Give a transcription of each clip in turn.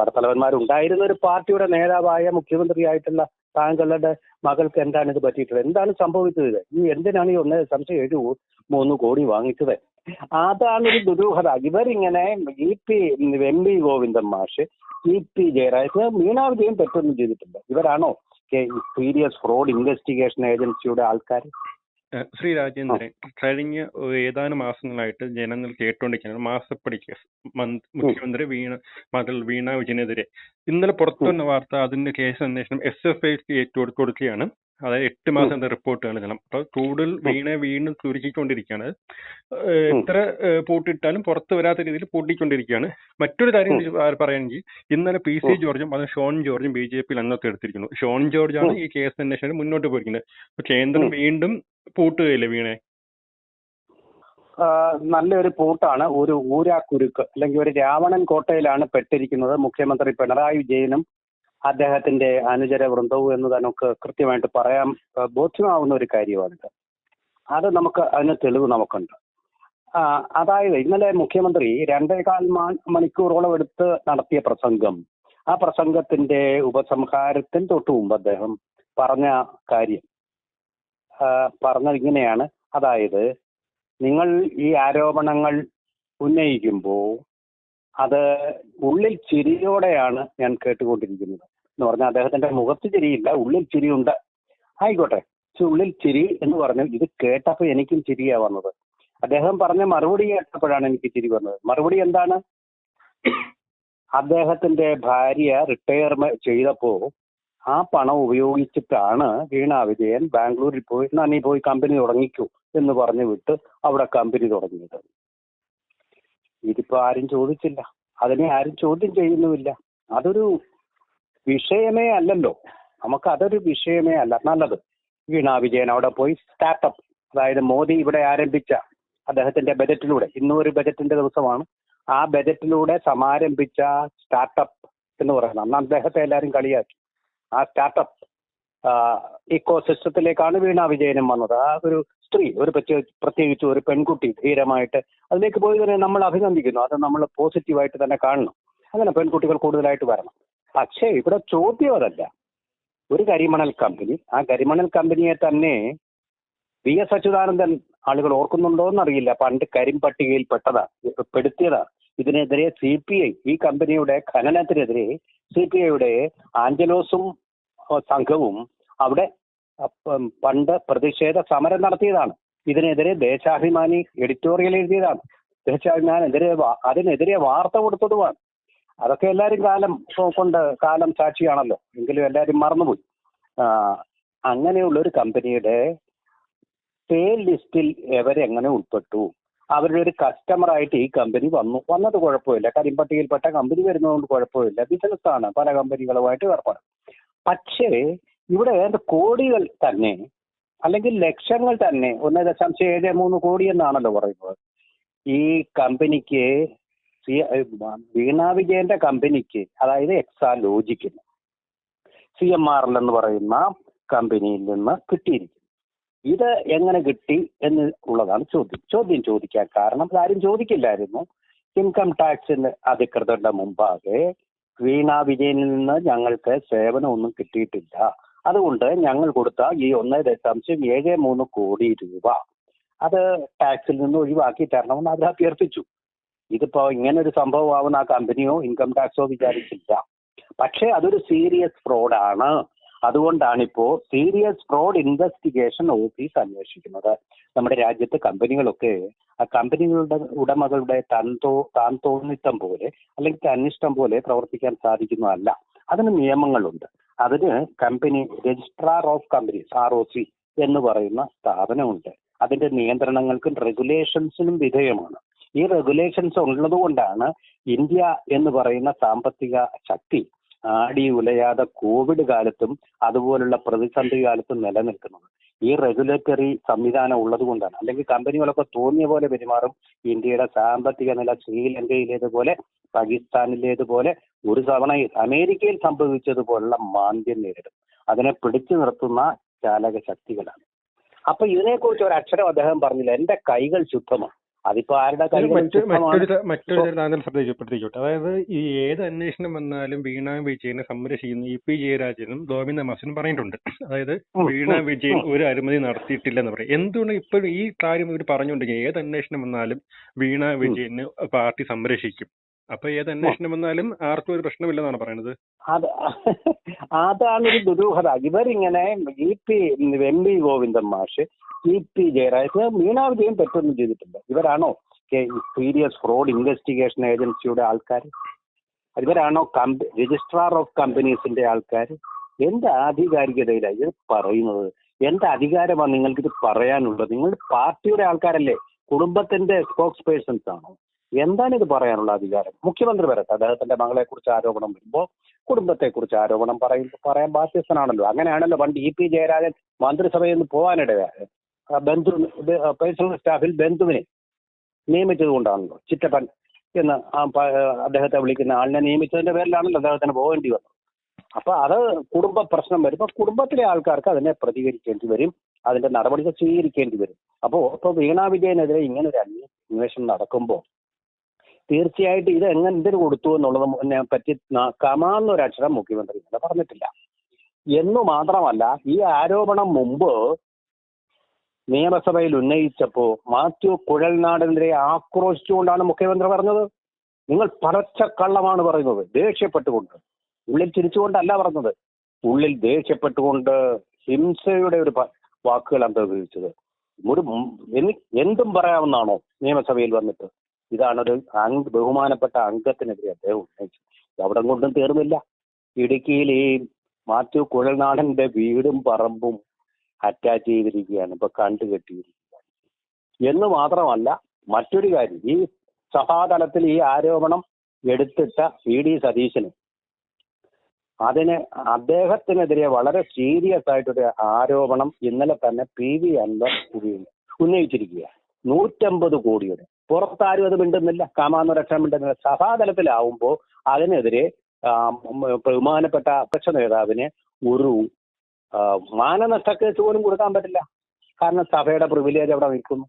പടത്തലവന്മാരുണ്ടായിരുന്ന ഒരു പാർട്ടിയുടെ നേതാവായ മുഖ്യമന്ത്രിയായിട്ടുള്ള താങ്കളുടെ മകൾക്ക് എന്താണ് ഇത് പറ്റിയിട്ടുള്ളത്? എന്താണ് സംഭവിച്ചത്? ഈ എന്തിനാണ് ഈ ഒന്ന് സംശയം ഏഴ് മൂന്ന് കോടി വാങ്ങിച്ചത്? അതാണ് ഒരു ദുരൂഹത. ഇവരിങ്ങനെ E P M P Govindan മാഷ് ഇ പി ജയരാജ് മീനാ തെറ്റൊന്നും ചെയ്തിട്ടില്ല. ഇവരാണോ സീരിയസ് ഫ്രോഡ് ഇൻവെസ്റ്റിഗേഷൻ ഏജൻസിയുടെ ആൾക്കാർ ശ്രീ രാജേന്ദ്രൻ കഴിഞ്ഞ ഏതാനും മാസങ്ങളായിട്ട് ജനങ്ങൾ കേട്ടുകൊണ്ടിരിക്കുന്നത് മാസപ്പടി കേസ് മന്ത്രി- മുഖ്യമന്ത്രി വീണ മകൾ വീണ വിജയനെതിരെ. ഇന്നലെ പുറത്തു വന്ന വാർത്ത അതിന്റെ കേസ് അന്വേഷണം എസ് എഫ് ഐക്ക് ഏറ്റുകൊടുക്കുകയാണ് അതായത് എട്ട് മാസത്തെ റിപ്പോർട്ടാണ് ജനം അപ്പൊ കൂടുതൽ വീണ് വീണ്ടും ചുരുക്കിക്കൊണ്ടിരിക്കുകയാണ് എത്ര പൂട്ടിട്ടാലും പുറത്ത് വരാത്ത രീതിയിൽ പൂട്ടിക്കൊണ്ടിരിക്കുകയാണ്. മറ്റൊരു കാര്യം. പറയുകയാണെങ്കിൽ ഇന്നലെ പി സി ജോർജും അത് ഷോൺ ജോർജും ബി ജെ പിയിൽ അന്നത്തെ എടുത്തിരിക്കുന്നു. ഷോൺ ജോർജാണ്. ഈ കേസ് അന്വേഷണം മുന്നോട്ട് പോയിരിക്കുന്നത്. അപ്പൊ കേന്ദ്രം. വീണ്ടും പൂട്ടുകയില്ലേ വീണെ? നല്ലൊരു പൂട്ടാണ്. ഒരു ഊരാക്കുരുക്ക് അല്ലെങ്കിൽ ഒരു രാവണൻ കോട്ടയിലാണ് പെട്ടിരിക്കുന്നത് മുഖ്യമന്ത്രി പിണറായി വിജയനും അദ്ദേഹത്തിന്റെ അനുചര വൃന്ദവും എന്ന് നമുക്ക് കൃത്യമായിട്ട് പറയാൻ ബോധ്യമാവുന്ന ഒരു കാര്യമാണിത്. അത് നമുക്ക് അതിന് തെളിവ് നമുക്കുണ്ട്. അതായത് ഇന്നലെ മുഖ്യമന്ത്രി രണ്ടേകാൽ മണിക്കൂറോളം എടുത്ത് നടത്തിയ പ്രസംഗം ആ പ്രസംഗത്തിന്റെ ഉപസംഹാരത്തിന് തൊട്ടു മുമ്പ് അദ്ദേഹം പറഞ്ഞ കാര്യം. പറഞ്ഞത് ഇങ്ങനെയാണ്. അതായത് നിങ്ങൾ ഈ ആരോപണങ്ങൾ ഉന്നയിക്കുമ്പോൾ അത് ഉള്ളിൽ ചിരിയോടെയാണ് ഞാൻ കേട്ടുകൊണ്ടിരിക്കുന്നത്. എന്ന് പറഞ്ഞാൽ അദ്ദേഹത്തിന്റെ മുഖത്ത് ചിരിയില്ല ഉള്ളിൽ ചിരിയുണ്ട്. ആയിക്കോട്ടെ. ഉള്ളിൽ ചിരി എന്ന് പറഞ്ഞു ഇത് കേട്ടപ്പോൾ എനിക്കും ചിരിയാ വന്നത്. അദ്ദേഹം പറഞ്ഞ മറുപടി കേട്ടപ്പോഴാണ് എനിക്ക് ചിരി വന്നത്. മറുപടി എന്താണ്? അദ്ദേഹത്തിന്റെ ഭാര്യ റിട്ടയർ ചെയ്തപ്പോ ആ പണം ഉപയോഗിച്ചിട്ടാണ് വീണ വിജയൻ ബാംഗ്ലൂരിൽ പോയി നന്ദി പോയി കമ്പനി തുടങ്ങിക്കൂ എന്ന് പറഞ്ഞു വിട്ട് അവിടെ കമ്പനി തുടങ്ങിയത്. ഇതിപ്പോ ആരും ചോദിച്ചില്ല. അതിനെ ആരും ചോദ്യം ചെയ്യുന്നുമില്ല. അതൊരു വിഷയമേ അല്ലല്ലോ. നമുക്ക് അതൊരു വിഷയമേ അല്ല. നല്ലത്. വീണ വിജയൻ അവിടെ പോയി സ്റ്റാർട്ടപ്പ് അതായത് മോദി ഇവിടെ ആരംഭിച്ച അദ്ദേഹത്തിന്റെ ബജറ്റിലൂടെ ഇന്നും ഒരു ബജറ്റിന്റെ ദിവസമാണ്. ആ ബജറ്റിലൂടെ സമാരംഭിച്ച സ്റ്റാർട്ടപ്പ് എന്ന് പറയുന്നത്. അന്ന് അദ്ദേഹത്തെ എല്ലാവരും കളിയാക്കി. ആ സ്റ്റാർട്ടപ്പ് ഇക്കോ സിസ്റ്റത്തിലേക്കാണ് വീണ വിജയനും വന്നത്. ആ ഒരു സ്ത്രീ ഒരു പ്രത്യേക പ്രത്യേകിച്ച് ഒരു പെൺകുട്ടി ധീരമായിട്ട് അതിലേക്ക് പോയി തന്നെ നമ്മൾ അഭിനന്ദിക്കുന്നു. അത് നമ്മൾ പോസിറ്റീവായിട്ട് തന്നെ കാണണം. അങ്ങനെ പെൺകുട്ടികൾ കൂടുതലായിട്ട് വരണം. പക്ഷേ ഇവിടെ ചോദ്യം അതല്ല ഒരു കരിമണൽ കമ്പനി ആ കരിമണൽ കമ്പനിയെ തന്നെ വി എസ് അച്യുതാനന്ദൻ ആളുകൾ ഓർക്കുന്നുണ്ടോ എന്നറിയില്ല. പണ്ട് കരിമ്പട്ടികയിൽ പെട്ടതാ പെടുത്തിയതാ. ഇതിനെതിരെ സി പി ഐ ഈ കമ്പനിയുടെ ഖനനത്തിനെതിരെ സി പി ഐയുടെ ആഞ്ചലോസും സംഘവും അവിടെ പണ്ട് പ്രതിഷേധ സമരം നടത്തിയതാണ്. ഇതിനെതിരെ ദേശാഭിമാനി എഡിറ്റോറിയൽ എഴുതിയതാണ്. ദേശാഭിമാനെതിരെ അതിനെതിരെ വാർത്ത കൊടുത്തതുമാണ്. അതൊക്കെ എല്ലാവരും കാലം കൊണ്ട് കാലം സാക്ഷിയാണല്ലോ എങ്കിലും എല്ലാവരും മറന്നുപോയി. അങ്ങനെയുള്ള ഒരു കമ്പനിയുടെ പേ ലിസ്റ്റിൽ എവരെങ്ങനെ ഉൾപ്പെട്ടു? അവരുടെ ഒരു കസ്റ്റമർ ആയിട്ട് ഈ കമ്പനി വന്നു. വന്നത് കുഴപ്പമില്ല. കരിമ്പട്ടികയിൽപ്പെട്ട കമ്പനി വരുന്നതുകൊണ്ട് കുഴപ്പമില്ല. ബിസിനസ് ആണ്. പല കമ്പനികളുമായിട്ട് ഏർപ്പാട്. പക്ഷേ ഇവിടെ കോടികൾ തന്നെ അല്ലെങ്കിൽ ലക്ഷങ്ങൾ തന്നെ ഒന്ന് ദശാംശം ഏഴ് മൂന്ന് കോടി എന്നാണല്ലോ പറയുന്നത്. ഈ കമ്പനിക്ക് സി- വീണ വിജയന്റെ കമ്പനിക്ക് അതായത് എക്സാ ലോജിക്കിന് സി എം ആർ എൽ എന്ന് പറയുന്ന കമ്പനിയിൽ നിന്ന് കിട്ടിയിരിക്കുന്നു. ഇത് എങ്ങനെ കിട്ടി എന്ന് ഉള്ളതാണ് ചോദ്യം. ചോദ്യം ചോദിക്കാൻ കാരണം ആരും ചോദിക്കില്ലായിരുന്നു. ഇൻകം ടാക്സിന് അധികൃതരുടെ മുമ്പാകെ വീണ വിജയനിൽ നിന്ന് ഞങ്ങൾക്ക് സേവനമൊന്നും കിട്ടിയിട്ടില്ല. അതുകൊണ്ട് ഞങ്ങൾ കൊടുത്ത ഈ ഒന്ന് ദശാംശം ഏഴ് മൂന്ന് കോടി രൂപ അത് ടാക്സിൽ നിന്ന് ഒഴിവാക്കി തരണമെന്ന് അവർ അഭ്യർത്ഥിച്ചു. ഇതിപ്പോ ഇങ്ങനെ ഒരു സംഭവം ആവുന്ന ആ കമ്പനിയോ ഇൻകം ടാക്സോ വിചാരിച്ചില്ല. പക്ഷേ അതൊരു സീരിയസ് ഫ്രോഡാണ് അതുകൊണ്ടാണിപ്പോ സീരിയസ് ഫ്രോഡ് ഇൻവെസ്റ്റിഗേഷൻ ഓഫീസ് അന്വേഷിക്കുന്നത്. നമ്മുടെ രാജ്യത്തെ കമ്പനികളൊക്കെ ആ കമ്പനികളുടെ ഉടമകളുടെ തൻതോ താൻ തോന്നിത്തം പോലെ അല്ലെങ്കിൽ തന്നിഷ്ടം പോലെ പ്രവർത്തിക്കാൻ സാധിക്കുന്നതല്ല. അതിന് നിയമങ്ങളുണ്ട്. അതിന് company registrar of companies R O C എന്ന് പറയുന്ന സ്ഥാപനമുണ്ട്. അതിന്റെ നിയന്ത്രണങ്ങൾക്കും റെഗുലേഷൻസിനും വിധേയമാണ്. ഈ റെഗുലേഷൻസ് ഉള്ളതുകൊണ്ടാണ് ഇന്ത്യ എന്ന് പറയുന്ന സാമ്പത്തിക ശക്തി ആടി ഉലയാതെ കോവിഡ് കാലത്തും അതുപോലുള്ള പ്രതിസന്ധി കാലത്തും നിലനിൽക്കുന്നത്. ഈ റെഗുലേറ്ററി സംവിധാനം ഉള്ളത് കൊണ്ടാണ്. അല്ലെങ്കിൽ കമ്പനികളൊക്കെ തോന്നിയ പോലെ പെരുമാറും. ഇന്ത്യയുടെ സാമ്പത്തിക നില ശ്രീലങ്കയിലേതുപോലെ പാകിസ്ഥാനിലേതുപോലെ ഒരു തവണ അമേരിക്കയിൽ സംഭവിച്ചതുപോലുള്ള മാന്ദ്യം നേരിടും. അതിനെ പിടിച്ചു നിർത്തുന്ന ചാലക ശക്തികളാണ്. അപ്പൊ ഇതിനെക്കുറിച്ച് ഒരു അക്ഷരം അദ്ദേഹം പറഞ്ഞില്ല. എന്റെ കൈകൾ ശുദ്ധമാണ്. അതിപ്പോ ആരുടെ മറ്റൊരു താങ്കൾ ശ്രദ്ധിക്കപ്പെട്ടിരിക്കട്ടെ. അതായത് ഈ ഏത് അന്വേഷണം വന്നാലും വീണ വിജയനെ സംരക്ഷിക്കുന്ന ഇ പി ജയരാജനും ഗോവിന്ദ മാസ്റ്ററും പറഞ്ഞിട്ടുണ്ട് അതായത് വീണ വിജയൻ. ഒരു അഴിമതി നടത്തിയിട്ടില്ലെന്ന് പറയും. എന്തുകൊണ്ട് ഇപ്പോഴും ഈ കാര്യം ഇവർ പറഞ്ഞുകൊണ്ടിരിക്കുക ഏത് അന്വേഷണം വന്നാലും വീണ വിജയന് പാർട്ടി സംരക്ഷിക്കും? അപ്പൊ ഏത് അന്വേഷണം വന്നാലും ആർക്കും ഒരു പ്രശ്നമില്ലെന്നാണ് പറയുന്നത് അത് അതാണ് ഒരു ദുരൂഹത. ഇവരിങ്ങനെ E P M V Govindan മാഷ് ഇ പി ജയരാജ് വീണാ വിജയം തെറ്റൊന്നും ചെയ്തിട്ടില്ല. ഇവരാണോ സീരിയസ് ഫ്രോഡ് ഇൻവെസ്റ്റിഗേഷൻ ഏജൻസിയുടെ ആൾക്കാർ ഇവരാണോ കമ്പ രജിസ്ട്രാർ ഓഫ് കമ്പനീസിന്റെ ആൾക്കാർ എന്ത് ആധികാരികതയിലാണ് ഇത് പറയുന്നത്? എന്ത് അധികാരമാണ് നിങ്ങൾക്ക് ഇത് പറയാനുള്ളത്? നിങ്ങൾ പാർട്ടിയുടെ ആൾക്കാരല്ലേ? കുടുംബത്തിന്റെ സ്പോക്സ് പേഴ്സൺസ് ആണോ എന്താണ് ഇത് പറയാനുള്ള അധികാരം? മുഖ്യമന്ത്രി വരട്ടെ അദ്ദേഹത്തിന്റെ മകളെ കുറിച്ച് ആരോപണം വരുമ്പോൾ കുടുംബത്തെ കുറിച്ച് ആരോപണം പറയും പറയാൻ ബാധ്യസ്ഥനാണല്ലോ. അങ്ങനെയാണല്ലോ പണ്ട് ഇ പി ജയരാജൻ മന്ത്രിസഭയിൽ നിന്ന് പോകാനിടയായത്. ആ ബന്ധു പേഴ്സണൽ സ്റ്റാഫിൽ ബന്ധുവിനെ നിയമിച്ചത് കൊണ്ടാണല്ലോ ചിറ്റപ്പൻ എന്ന് അദ്ദേഹത്തെ വിളിക്കുന്ന ആളിനെ നിയമിച്ചതിന്റെ പേരിലാണല്ലോ അദ്ദേഹത്തിന് പോകേണ്ടി വന്നത്. അപ്പൊ അത് കുടുംബ പ്രശ്നം വരുമ്പോൾ കുടുംബത്തിലെ ആൾക്കാർക്ക് അതിനെ പ്രതികരിക്കേണ്ടി വരും അതിന്റെ നടപടികൾ സ്വീകരിക്കേണ്ടി വരും. അപ്പോ ഇപ്പൊ വീണാ വിജയനെതിരെ ഇങ്ങനെ ഒരു അന്വേഷണം നടക്കുമ്പോൾ തീർച്ചയായിട്ടും ഇത് എങ്ങനെ എന്തിനു കൊടുത്തു എന്നുള്ളത് പറ്റി ന- കമാന്നൊരക്ഷരം മുഖ്യമന്ത്രി ഇന്നലെ പറഞ്ഞിട്ടില്ല. എന്നു മാത്രമല്ല ഈ ആരോപണം മുമ്പ് നിയമസഭയിൽ ഉന്നയിച്ചപ്പോ മാത്യു കുഴൽനാടിനെതിരെ ആക്രോശിച്ചുകൊണ്ടാണ് മുഖ്യമന്ത്രി പറഞ്ഞത്. നിങ്ങൾ പറച്ച കള്ളമാണ് പറയുന്നത്. ദേഷ്യപ്പെട്ടുകൊണ്ട്. ഉള്ളിൽ ചിരിച്ചുകൊണ്ടല്ല പറഞ്ഞത്. ഉള്ളിൽ ദേഷ്യപ്പെട്ടുകൊണ്ട് ഹിംസയുടെ ഒരു വാക്കുകൾ അന്ത ഉപയോഗിച്ചത് ഒരു എന്തും പറയാവുന്നാണോ നിയമസഭയിൽ വന്നിട്ട്? ഇതാണ് ഒരു അംഗ ബഹുമാനപ്പെട്ട അംഗത്തിനെതിരെ അദ്ദേഹം ഉന്നയിച്ചു. അവിടെ കൊണ്ടും തീർന്നില്ല. ഇടുക്കിയിൽ ഈ മാത്യു കുഴൽനാടന്റെ വീടും പറമ്പും അറ്റാച്ച് ചെയ്തിരിക്കുകയാണ്. ഇപ്പൊ കണ്ടു കെട്ടിയിരിക്കുകയാണ്. എന്ന് മാത്രമല്ല മറ്റൊരു കാര്യം. ഈ സഭാതലത്തിൽ ഈ ആരോപണം എടുത്തിട്ട വി ഡി സതീശന് അതിന് അദ്ദേഹത്തിനെതിരെ വളരെ സീരിയസ് ആയിട്ടൊരു ആരോപണം ഇന്നലെ തന്നെ പി വി അൻവർ ഉപയോഗി- ഉന്നയിച്ചിരിക്കുകയാണ്. നൂറ്റമ്പത് കോടിയുടെ പുറത്താരും അത് മിണ്ടുന്നില്ല. കാമാന്നുരക്ഷണം മിണ്ടുന്നില്ല. സഭാതലത്തിലാവുമ്പോൾ അതിനെതിരെ ബഹുമാനപ്പെട്ട അധ്യക്ഷ നേതാവിന് ഒരു മാനനഷ്ടക്കേസ് മാനനഷ്ട കേസ് പോലും കൊടുക്കാൻ പറ്റില്ല. കാരണം സഭയുടെ പ്രിവിലേജ് അവിടെ നിൽക്കുന്നു.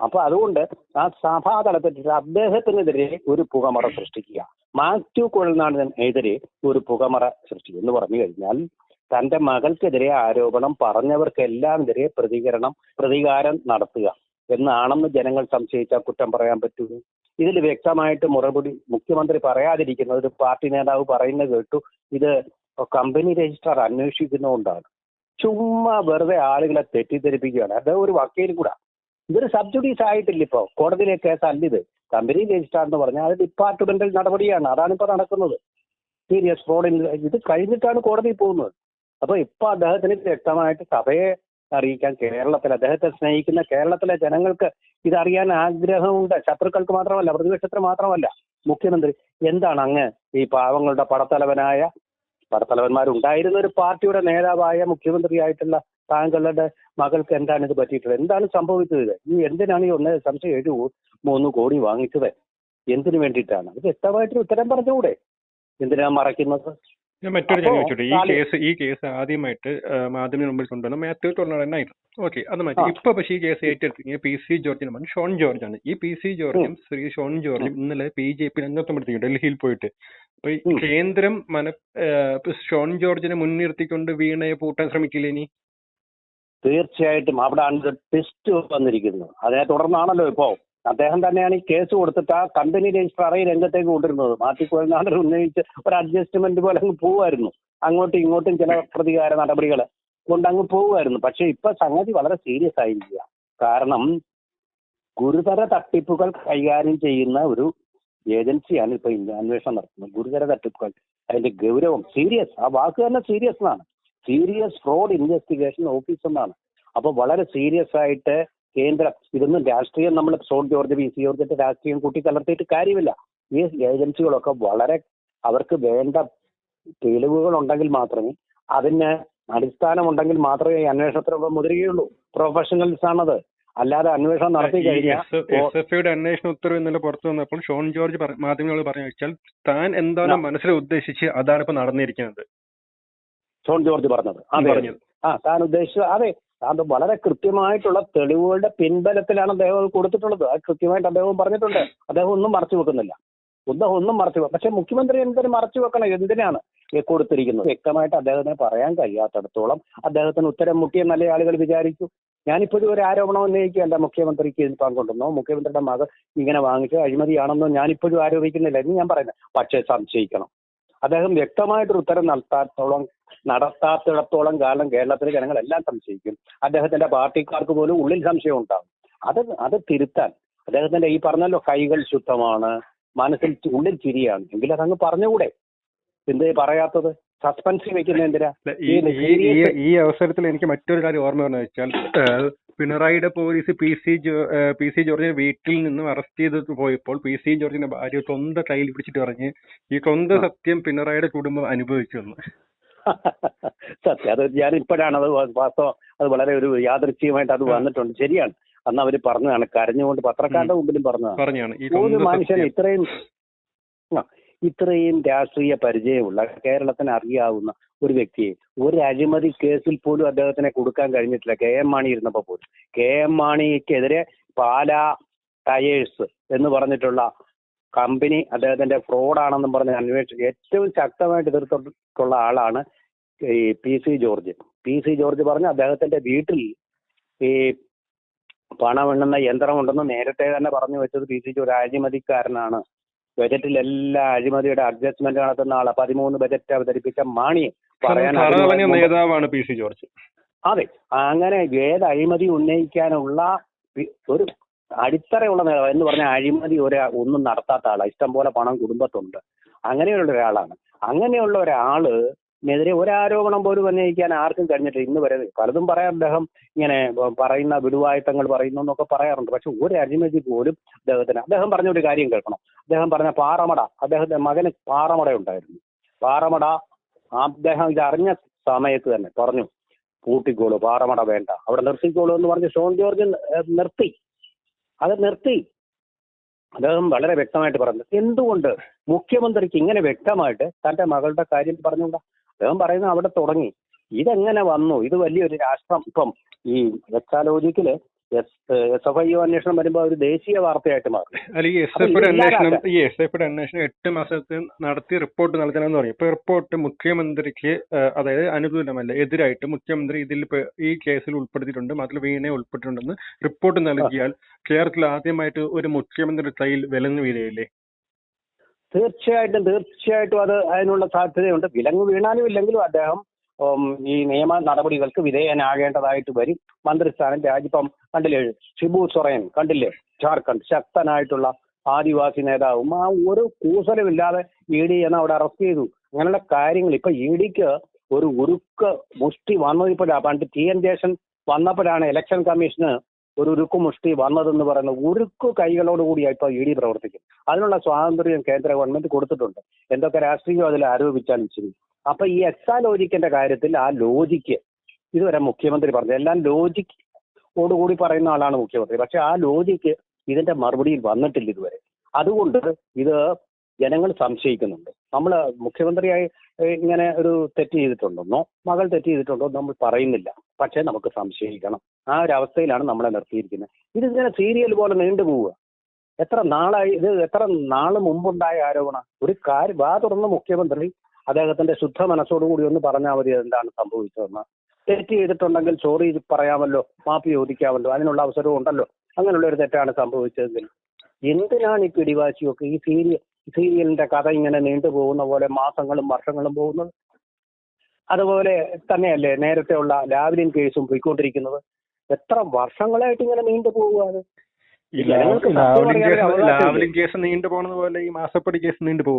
അപ്പൊ അതുകൊണ്ട് ആ സഭാതലത്തിൽ അദ്ദേഹത്തിനെതിരെ ഒരു പുകമറ സൃഷ്ടിക്കുക. മാത്യു കുഴൽനാടിനെതിരെ ഒരു പുകമറ സൃഷ്ടിക്കുക എന്ന് പറഞ്ഞു കഴിഞ്ഞാൽ തന്റെ മകൾക്കെതിരെ ആരോപണം പറഞ്ഞവർക്കെല്ലാം എതിരെ പ്രതികരണം പ്രതികാരം നടത്തുക. എന്നാണെന്ന് ജനങ്ങൾ സംശയിച്ചാൽ കുറ്റം പറയാൻ പറ്റൂ ഇതിൽ വ്യക്തമായിട്ട് മുറപടി മുഖ്യമന്ത്രി പറയാതിരിക്കുന്നത് ഒരു പാർട്ടി നേതാവ് പറയുന്നത് കേട്ടു ഇത് കമ്പനി രജിസ്ട്രാർ അന്വേഷിക്കുന്നതുകൊണ്ടാണ്. ചുമ്മാ വെറുതെ ആളുകളെ തെറ്റിദ്ധരിപ്പിക്കുകയാണ്. അത് ഒരു വക്കീലും കൂടെ. ഇതൊരു സബ്ജുഡീസ് ആയിട്ടില്ല ഇപ്പോ. കോടതിയിലെ കേസ് അല്ല ഇത്. കമ്പനി രജിസ്ട്രാർ എന്ന് പറഞ്ഞാൽ അത് ഡിപ്പാർട്ട്മെന്റൽ നടപടിയാണ്. അതാണ് ഇപ്പൊ നടക്കുന്നത്. സീരിയസ് ഫ്രോഡിൽ ഇത് കഴിഞ്ഞിട്ടാണ് കോടതിയിൽ പോകുന്നത്. അപ്പൊ ഇപ്പൊ അദ്ദേഹത്തിന് വ്യക്തമായിട്ട് സഭയെ അറിയിക്കാൻ കേരളത്തിൽ അദ്ദേഹത്തെ സ്നേഹിക്കുന്ന കേരളത്തിലെ ജനങ്ങൾക്ക് ഇതറിയാൻ ആഗ്രഹമുണ്ട്. ശത്രുക്കൾക്ക് മാത്രമല്ല പ്രതിപക്ഷത്തിന് മാത്രമല്ല. മുഖ്യമന്ത്രി എന്താണ് അങ്ങ് ഈ പാവങ്ങളുടെ പടത്തലവനായ പടത്തലവന്മാരുണ്ടായിരുന്ന ഒരു പാർട്ടിയുടെ നേതാവായ മുഖ്യമന്ത്രിയായിട്ടുള്ള താങ്കളുടെ മകൾക്ക് എന്താണ് ഇത് പറ്റിയിട്ടുള്ളത്? എന്താണ് സംഭവിച്ചത് ഈ എന്തിനാണ് ഈ ഒന്ന് സംശയം ഏഴ് മൂന്ന് കോടി വാങ്ങിച്ചത്? എന്തിനു വേണ്ടിയിട്ടാണ്? അത് വ്യക്തമായിട്ടൊരു ഉത്തരം പറഞ്ഞുകൂടെ? എന്തിനാ മറയ്ക്കുന്നത്? ഞാൻ മറ്റൊരു ചോദ്യം ചോദിച്ചോട്ടെ. ഈ കേസ് ഈ കേസ് ആദ്യമായിട്ട് മാധ്യമ മുമ്പിൽ കൊണ്ടുവന്ന മാത്യു തൊഴിലാളനായിരുന്നു ഓക്കെ അത് മാറ്റി. ഇപ്പൊ പക്ഷേ ഈ കേസ് ഏറ്റെടുത്തിരിക്കുന്നത് പി സി ജോർജിന് പറഞ്ഞു ഷോൺ ജോർജ് ആണ് ഈ പി സി ജോർജും ശ്രീ ഷോൺ ജോർജും ഇന്നലെ ബി ജെ പി അംഗത്വം എടുത്തിട്ടുണ്ട് ഡൽഹിയിൽ പോയിട്ട്. അപ്പൊ ഈ കേന്ദ്രം മന ഷോൺ ജോർജിനെ മുൻനിർത്തിക്കൊണ്ട് വീണയെ പൂട്ടാൻ ശ്രമിക്കില്ലേ ഇനി? തീർച്ചയായിട്ടും. അവിടെ ടെസ്റ്റ് വന്നിരിക്കുന്നു. അതിനെ തുടർന്നാണല്ലോ ഇപ്പോ. അദ്ദേഹം തന്നെയാണ് ഈ കേസ് കൊടുത്തിട്ട് ആ കമ്പനി രജിസ്ട്രാറെ രംഗത്തേക്ക് കൊണ്ടിരുന്നത് മാറ്റി കോഴിനാടൻ ഉന്നയിച്ച് ഒരു അഡ്ജസ്റ്റ്മെന്റ് പോലെ അങ്ങ് പോവായിരുന്നു അങ്ങോട്ടും ഇങ്ങോട്ടും ചില പ്രതികാര നടപടികൾ കൊണ്ട് അങ്ങ് പോവുമായിരുന്നു. പക്ഷെ ഇപ്പൊ സംഗതി വളരെ സീരിയസ് ആയിരിക്കുക. കാരണം ഗുരുതര തട്ടിപ്പുകൾ കൈകാര്യം ചെയ്യുന്ന ഒരു ഏജൻസിയാണ് ഇപ്പൊ അന്വേഷണം നടത്തുന്നത്. ഗുരുതര തട്ടിപ്പുകൾ അതിന്റെ ഗൗരവം സീരിയസ് ആ വാക്ക് തന്നെ സീരിയസ് ആണ് സീരിയസ് ഫ്രോഡ് ഇൻവെസ്റ്റിഗേഷൻ ഓഫീസ് എന്നാണ്. അപ്പൊ വളരെ സീരിയസ് ആയിട്ട് കേന്ദ്ര. ഇതൊന്നും രാഷ്ട്രീയം നമ്മൾ സോൺ ജോർജ് വി. സി. ജോർജിന്റെ രാഷ്ട്രീയം കൂട്ടി കലർത്തിയിട്ട് കാര്യമില്ല. ഈ ഏജൻസികളൊക്കെ വളരെ അവർക്ക് വേണ്ട തെളിവുകൾ ഉണ്ടെങ്കിൽ മാത്രമേ അതിന് അടിസ്ഥാനമുണ്ടെങ്കിൽ മാത്രമേ ഈ അന്വേഷണത്തിലൊക്കെ മുതിരുകയുള്ളൂ. പ്രൊഫഷണൽസ് ആണത്. അല്ലാതെ അന്വേഷണം നടത്തി കഴിഞ്ഞാൽ അന്വേഷണ ഉത്തരവ് ഇന്നലെ പുറത്തു വന്നപ്പോൾ ഷോൺ ജോർജ് മാധ്യമങ്ങളോട് പറഞ്ഞു വെച്ചാൽ താൻ എന്താണ് മനസ്സിൽ ഉദ്ദേശിച്ച് അതാണ് ഇപ്പൊ നടന്നിരിക്കുന്നത്. ഷോൺ ജോർജ് പറഞ്ഞത്. ആ അതെ. പറഞ്ഞത്. ആ താൻ ഉദ്ദേശിച്ചത് അതെ. അത് വളരെ കൃത്യമായിട്ടുള്ള തെളിവുകളുടെ പിൻബലത്തിലാണ് അദ്ദേഹം അത് കൊടുത്തിട്ടുള്ളത്. അത് കൃത്യമായിട്ട് അദ്ദേഹം പറഞ്ഞിട്ടുണ്ട്. അദ്ദേഹം ഒന്നും മറച്ചു വെക്കുന്നില്ല. അദ്ദേഹം ഒന്നും മറച്ചു വെക്കും പക്ഷെ മുഖ്യമന്ത്രി എന്തിനു മറച്ചു വെക്കണം? എന്തിനാണ് കൊടുത്തിരിക്കുന്നത്? വ്യക്തമായിട്ട് അദ്ദേഹത്തിന് പറയാൻ കഴിയാത്തടത്തോളം അദ്ദേഹത്തിന് ഉത്തരം മുട്ടിയ നല്ല ആളുകൾ വിചാരിച്ചു. ഞാനിപ്പോഴും ഒരു ആരോപണം ഉന്നയിക്കുകയല്ല മുഖ്യമന്ത്രിക്ക് ഇതിൽ പങ്കുണ്ടെന്നോ മുഖ്യമന്ത്രിയുടെ മകൾ ഇങ്ങനെ വാങ്ങിച്ച അഴിമതിയാണെന്നോ ഞാനിപ്പോഴും ആരോപിക്കുന്നില്ല. എന്ന് ഞാൻ പറയുന്നത് പക്ഷേ സംശയിക്കണം. അദ്ദേഹം വ്യക്തമായിട്ടൊരു ഉത്തരം നടത്താത്തോളം നടത്താത്തിടത്തോളം കാലം കേരളത്തിലെ ജനങ്ങളെല്ലാം സംശയിക്കും. അദ്ദേഹത്തിന്റെ പാർട്ടിക്കാർക്ക് പോലും ഉള്ളിൽ സംശയം ഉണ്ടാകും. അത് അത് തിരുത്താൻ അദ്ദേഹത്തിന്റെ ഈ പറഞ്ഞല്ലോ കൈകൾ ശുദ്ധമാണ് മനസ്സിൽ ഉള്ളിൽ ചിരിയാണ് എങ്കിൽ അതങ്ങ് പറഞ്ഞുകൂടെ? എന്തേ പറയാത്തത്? സസ്പെൻസ് വെക്കുന്ന എന്തിനാ? ഈ അവസരത്തിൽ എനിക്ക് മറ്റൊരു കാര്യം ഓർമ്മ വന്നു വെച്ചാൽ പിണറായിയുടെ police P C P C ജോർജിനെ വീട്ടിൽ നിന്നും അറസ്റ്റ് ചെയ്ത് പോയപ്പോൾ പി സി ജോർജിന്റെ ഭാര്യ സ്വന്തം കയ്യിൽ പിടിച്ചിട്ട് പറഞ്ഞ് ഈ സ്വന്തം സത്യം പിണറായിയുടെ കുടുംബം അനുഭവിച്ചു എന്ന്. സത്യം. അത് ഞാൻ ഇപ്പോഴാണ് അത് വാസ്തവം അത് വളരെ ഒരു യാദൃച്ഛികമായിട്ട് അത് വന്നിട്ടുണ്ട്. ശരിയാണ്. അന്ന് അവർ പറഞ്ഞതാണ്. കരഞ്ഞുകൊണ്ട് പത്രക്കാരുടെ മുമ്പിലും പറഞ്ഞതാണ്. ഒരു മനുഷ്യൻ ഇത്രയും ആ, ഇത്രയും രാഷ്ട്രീയ പരിചയമുള്ള കേരളത്തിന് അറിയാവുന്ന ഒരു വ്യക്തിയെ ഒരു അഴിമതി കേസിൽ പോലും അദ്ദേഹത്തിനെ കൊടുക്കാൻ കഴിഞ്ഞിട്ടില്ല. കെ എം മാണി ഇരുന്നപ്പോ പോലും. കെ എം മാണിക്കെതിരെ പാല ടയേഴ്സ് എന്ന് പറഞ്ഞിട്ടുള്ള കമ്പനി അദ്ദേഹത്തിന്റെ ഫ്രോഡാണെന്നും പറഞ്ഞ് അന്വേഷിച്ച് ഏറ്റവും ശക്തമായിട്ട് എതിർത്തിട്ടുള്ള ആളാണ് ഈ P C George. P C George പറഞ്ഞു അദ്ദേഹത്തിന്റെ വീട്ടിൽ ഈ പണം എണ്ണുന്ന യന്ത്രമുണ്ടെന്ന് നേരത്തെ തന്നെ പറഞ്ഞു വെച്ചത് പി സി ജോർജ്. അഴിമതിക്കാരനാണ് ബജറ്റിൽ എല്ലാ അഴിമതിയുടെ അഡ്ജസ്റ്റ്മെന്റ് നടത്തുന്ന ആളെ പതിമൂന്ന് ബജറ്റ് അവതരിപ്പിച്ച മാണി പറയാൻ നേതാവാണ് പി സി ജോർജ്. അതെ അങ്ങനെ ഏത് അഴിമതി ഉന്നയിക്കാനുള്ള ഒരു അടിത്തറയുള്ള നേതാവ് എന്ന് പറഞ്ഞ അഴിമതി ഒരു ഒന്നും നടത്താത്ത ആളാണ് ഇഷ്ടം പോലെ പണം കുടുംബത്തുണ്ട്. അങ്ങനെയുള്ള ഒരാളാണ്. അങ്ങനെയുള്ള ഒരാൾ ഒരാരോപണം പോലും ഉന്നയിക്കാൻ ആർക്കും കഴിഞ്ഞിട്ടില്ല. ഇന്ന് വരെ പലതും പറയാൻ അദ്ദേഹം ഇങ്ങനെ പറയുന്ന വിടുവായുത്തങ്ങൾ പറയുന്നു എന്നൊക്കെ പറയാറുണ്ട്. പക്ഷെ ഒരു അഴിമതി പോലും അദ്ദേഹത്തിന് അദ്ദേഹം പറഞ്ഞ ഒരു കാര്യം കേൾക്കണം. അദ്ദേഹം പറഞ്ഞ പാറമട അദ്ദേഹത്തിന്റെ മകന് പാറമട ഉണ്ടായിരുന്നു. പാറമട അദ്ദേഹം ഇത് അറിഞ്ഞ സമയത്ത് തന്നെ പറഞ്ഞു പൂട്ടിക്കോളൂ പാറമട വേണ്ട. അവിടെ നിർത്തിക്കോളൂ എന്ന് പറഞ്ഞ് ഷോൺ ജോർജ് നിർത്തി. അത് നിർത്തി. അദ്ദേഹം വളരെ വ്യക്തമായിട്ട് പറഞ്ഞു എന്തുകൊണ്ട് മുഖ്യമന്ത്രിക്ക് ഇങ്ങനെ വ്യക്തമായിട്ട് തന്റെ മകളുടെ കാര്യം പറഞ്ഞുകൂടാ? അദ്ദേഹം പറയുന്നത് അവിടെ തുടങ്ങി. ഇതെങ്ങനെ വന്നു? ഇത് വലിയൊരു രാഷ്ട്രം. ഇപ്പം ഈ എക്സാലോജിക്കിൽ എസ് എഫ് ഐ ഒ അന്വേഷണം വരുമ്പോൾ ഒരു ദേശീയ വാർത്തയായിട്ട് മാറും. അല്ല ഈ എസ് എഫ് അന്വേഷണം ഈ എസ് എഫ് അന്വേഷണം എട്ട് മാസത്തിൽ നടത്തി റിപ്പോർട്ട് നൽകണമെന്ന് പറയും ഇപ്പൊ റിപ്പോർട്ട് മുഖ്യമന്ത്രിക്ക് അതായത് അനുകൂലമല്ല എതിരായിട്ട് മുഖ്യമന്ത്രി ഇതിൽ ഈ കേസിൽ ഉൾപ്പെടുത്തിയിട്ടുണ്ട്. മാത്രമല്ല വീണയെ ഉൾപ്പെട്ടിട്ടുണ്ടെന്ന് റിപ്പോർട്ട് നൽകിയാൽ കേരളത്തിൽ ആദ്യമായിട്ട് ഒരു മുഖ്യമന്ത്രി കയ്യിൽ വിലങ്ങ് വീഴയില്ലേ തീർച്ചയായിട്ടും തീർച്ചയായിട്ടും അത് അതിനുള്ള സാധ്യതയുണ്ട്. വിലങ്ങ് വീണാലും ഇല്ലെങ്കിലും അദ്ദേഹം ഈ നിയമ നടപടികൾക്ക് വിധേയനാകേണ്ടതായിട്ട് വരും. മന്ത്രിസ്ഥാനം രാജിപ്പം കണ്ടില്ലേ ഷിബു സൊറേൻ കണ്ടില്ലേ ജാർഖണ്ഡ് ശക്തനായിട്ടുള്ള ആദിവാസി നേതാവും ആ ഒരു കൂസലുമില്ലാതെ ഇ ഡി എന്ന് അവിടെ അറസ്റ്റ് ചെയ്തു. അങ്ങനെയുള്ള കാര്യങ്ങൾ ഇപ്പൊ ഇ ഡിക്ക് ഒരു ഉരുക്ക് മുഷ്ടി വന്നതിപ്പോഴാണ് പണ്ട് ടി എൻ ജേഷൻ വന്നപ്പോഴാണ് ഇലക്ഷൻ കമ്മീഷന് ഒരു ഉരുക്കു മുഷ്ടി വന്നതെന്ന് പറയുന്ന ഉരുക്കു കൈകളോടുകൂടിയാണ് ഇപ്പൊ ഇ ഡി പ്രവർത്തിക്കും. അതിനുള്ള സ്വാതന്ത്ര്യം കേന്ദ്ര ഗവൺമെന്റ് കൊടുത്തിട്ടുണ്ട്. എന്തൊക്കെ രാഷ്ട്രീയം അതിൽ ആരോപിച്ചാലും ശരി. അപ്പൊ ഈ എക്സാ ലോജിക്കിന്റെ കാര്യത്തിൽ ആ ലോജിക്ക് ഇതുവരെ മുഖ്യമന്ത്രി പറഞ്ഞു എല്ലാം ലോജിക് ഓടുകൂടി പറയുന്ന ആളാണ് മുഖ്യമന്ത്രി. പക്ഷെ ആ ലോജിക്ക് ഇതിന്റെ മറുപടിയിൽ വന്നിട്ടില്ല ഇതുവരെ. അതുകൊണ്ട് ഇത് ജനങ്ങൾ സംശയിക്കുന്നുണ്ട്. നമ്മൾ മുഖ്യമന്ത്രിയായി ഇങ്ങനെ ഒരു തെറ്റ് ചെയ്തിട്ടുണ്ടെന്നോ മകൾ തെറ്റ് ചെയ്തിട്ടുണ്ടോ നമ്മൾ പറയുന്നില്ല. പക്ഷേ നമുക്ക് സംശയിക്കണം. ആ ഒരു അവസ്ഥയിലാണ് നമ്മളെ നിർത്തിയിരിക്കുന്നത്. ഇത് ഇങ്ങനെ സീരിയൽ പോലെ നീണ്ടുപോവുക എത്ര നാളായി ഇത് എത്ര നാൾ മുമ്പുണ്ടായ ആരോപണം? ഒരു കാര്യം വാ തുറന്ന് മുഖ്യമന്ത്രി അദ്ദേഹത്തിന്റെ ശുദ്ധ മനസ്സോടുകൂടി ഒന്ന് പറഞ്ഞാൽ മതി എന്താണ് സംഭവിച്ചതെന്ന്. തെറ്റ് ചെയ്തിട്ടുണ്ടെങ്കിൽ സോറി പറയാമല്ലോ മാപ്പ് ചോദിക്കാമല്ലോ അതിനുള്ള അവസരവും ഉണ്ടല്ലോ. അങ്ങനെയുള്ള ഒരു തെറ്റാണ് സംഭവിച്ചതെങ്കിൽ. എന്തിനാണ് ഈ പിടിവാശിയൊക്കെ ഈ സീരിയൽ സീരിയലിന്റെ കഥ ഇങ്ങനെ നീണ്ടുപോകുന്ന പോലെ മാസങ്ങളും വർഷങ്ങളും പോകുന്നത്. അതുപോലെ തന്നെയല്ലേ നേരത്തെ ഉള്ള ലാവ്ലിൻ കേസും പോയിക്കൊണ്ടിരിക്കുന്നത്. എത്ര വർഷങ്ങളായിട്ട് ഇങ്ങനെ നീണ്ടു പോവുക അത്? ലാവ്ലിൻ കേസ് നീണ്ടു പോലെ ഈ മാസപ്പടി കേസ് നീണ്ടു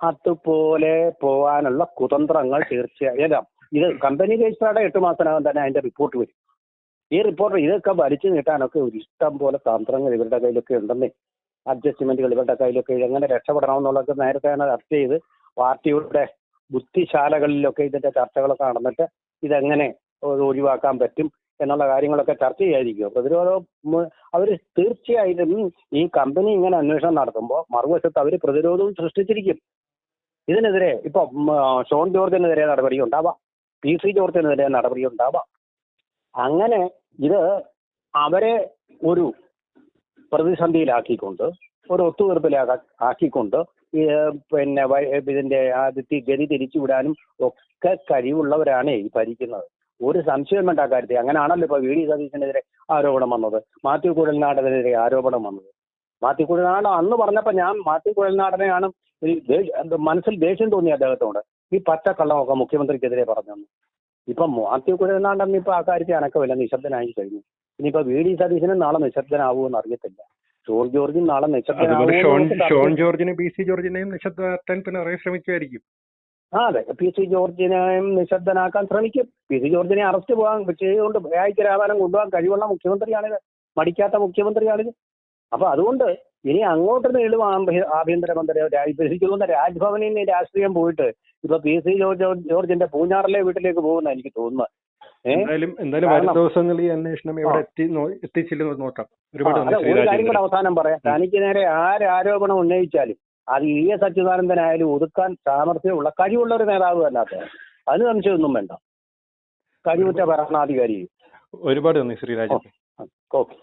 അതുപോലെ പോവാനുള്ള കുതന്ത്രങ്ങൾ തീർച്ചയായും. ഇത് കമ്പനി രജിസ്ട്രാർഡ് എട്ട് മാസത്തിനകം തന്നെ അതിന്റെ റിപ്പോർട്ട് വരും. ഈ റിപ്പോർട്ട് ഇതൊക്കെ വലിച്ചു നീട്ടാനൊക്കെ ഒരു ഇഷ്ടം പോലെ തന്ത്രങ്ങൾ ഇവരുടെ കയ്യിലൊക്കെ ഉണ്ടെന്നേ. അഡ്ജസ്റ്റ്മെന്റുകൾ ഇവരുടെ കയ്യിലൊക്കെ എങ്ങനെ രക്ഷപ്പെടണം എന്നുള്ളതൊക്കെ നേരത്തെ തന്നെ ചർച്ച ചെയ്ത് പാർട്ടിയുടെ ബുദ്ധിശാലകളിലൊക്കെ ഇതിന്റെ ചർച്ചകളൊക്കെ നടന്നിട്ട് ഇതെങ്ങനെ ഒഴിവാക്കാൻ പറ്റും എന്നുള്ള കാര്യങ്ങളൊക്കെ ചർച്ച ചെയ്യാതിരിക്കുക പ്രതിരോധം അവർ തീർച്ചയായിട്ടും ഈ കമ്പനി ഇങ്ങനെ അന്വേഷണം നടത്തുമ്പോൾ മറുവശത്ത് അവർ പ്രതിരോധവും സൃഷ്ടിച്ചിരിക്കും. ഇതിനെതിരെ ഇപ്പൊ ഷോൺ ജോർജിനെതിരെ നടപടി ഉണ്ടാവാം. പി സി ജോർജിനെതിരെ നടപടി ഉണ്ടാവാം. അങ്ങനെ ഇത് അവരെ ഒരു പ്രതിസന്ധിയിലാക്കിക്കൊണ്ട് ഒരു ഒത്തുതീർപ്പിലാ ആക്കിക്കൊണ്ട് പിന്നെ ഇതിന്റെ ആദ്യത്തെ ഗതി തിരിച്ചുവിടാനും ഒക്കെ കഴിവുള്ളവരാണ് ഈ ഭരിക്കുന്നത്. ഒരു സംശയം വേണ്ട കാര്യത്തിൽ. അങ്ങനെയാണല്ലോ ഇപ്പൊ വി ഡി സതീശനെതിരെ ആരോപണം വന്നത്. മാത്യു കുഴൽനാടനെതിരെ ആരോപണം വന്നത്. മാത്യു കുഴൽനാട് അന്ന് പറഞ്ഞപ്പോ ഞാൻ മാത്യു കുഴൽനാടനെയാണ് മനസ്സിൽ ദേഷ്യം തോന്നി അദ്ദേഹത്തോട്. ഈ പച്ചക്കള്ളമൊക്കെ മുഖ്യമന്ത്രിക്കെതിരെ പറഞ്ഞു ഇപ്പൊ മാത്യു കുഴൽനാടൻ ഇപ്പൊ ആ കാര്യത്തിൽ അനക്കമില്ല നിശബ്ദനായി കഴിഞ്ഞു. ഇനിയിപ്പോ വി ഡി സതീശനും നാളെ നിശബ്ദനാവുമെന്ന് അറിയത്തില്ല. ജോർജ് ജോർജും നാളെ ഷോൺ നിശബ്ദനാവുമെന്ന് ഷോൺ ജോർജിനെ പി സി ജോർജിനെയും നിശബ്ദമാക്കാൻ പിണറായി ശ്രമിക്കുമായിരിക്കും. ആ അതെ. പി സി ജോർജിനെയും നിശബ്ദനാക്കാൻ ശ്രമിക്കും. പി സി ജോർജിനെ അറസ്റ്റ് പോകാൻ ചെയ്തുകൊണ്ട് ഭയായിക്കരാവാനം കൊണ്ടുപോകാൻ കഴിവുള്ള മുഖ്യമന്ത്രിയാണിത്. മടിക്കാത്ത മുഖ്യമന്ത്രിയാണിത്. അപ്പൊ അതുകൊണ്ട് ഇനി അങ്ങോട്ട് നീളും ആഭ്യ- ആഭ്യന്തരമന്ത്രി എനിക്ക് രാജ്ഭവനിൽ രാഷ്ട്രീയം പോയിട്ട് ഇപ്പൊ പി സി ജോർജ് ജോർജിന്റെ പൂഞ്ഞാറിലെ വീട്ടിലേക്ക് പോകുന്ന എനിക്ക് തോന്നുന്നത് എന്തായാലും അന്വേഷണം എത്തി ഒരുപാട് ഒരു കാര്യം കൂടെ അവസാനം പറയാം. തനിക്ക് നേരെ ആരോപണം ഉന്നയിച്ചാലും അത് ഇ എസ് അച്യുതാനന്ദനായാലും ഒതുക്കാൻ സാമർഥ്യമുള്ള കഴിവുള്ള ഒരു നേതാവ് തന്നെ അദ്ദേഹം. അതിന് സംശയമൊന്നും വേണ്ട. കഴിവുറ്റ ഭരണാധികാരി. ഒരുപാട് നന്ദി ശ്രീരാജ് ഓക്കെ.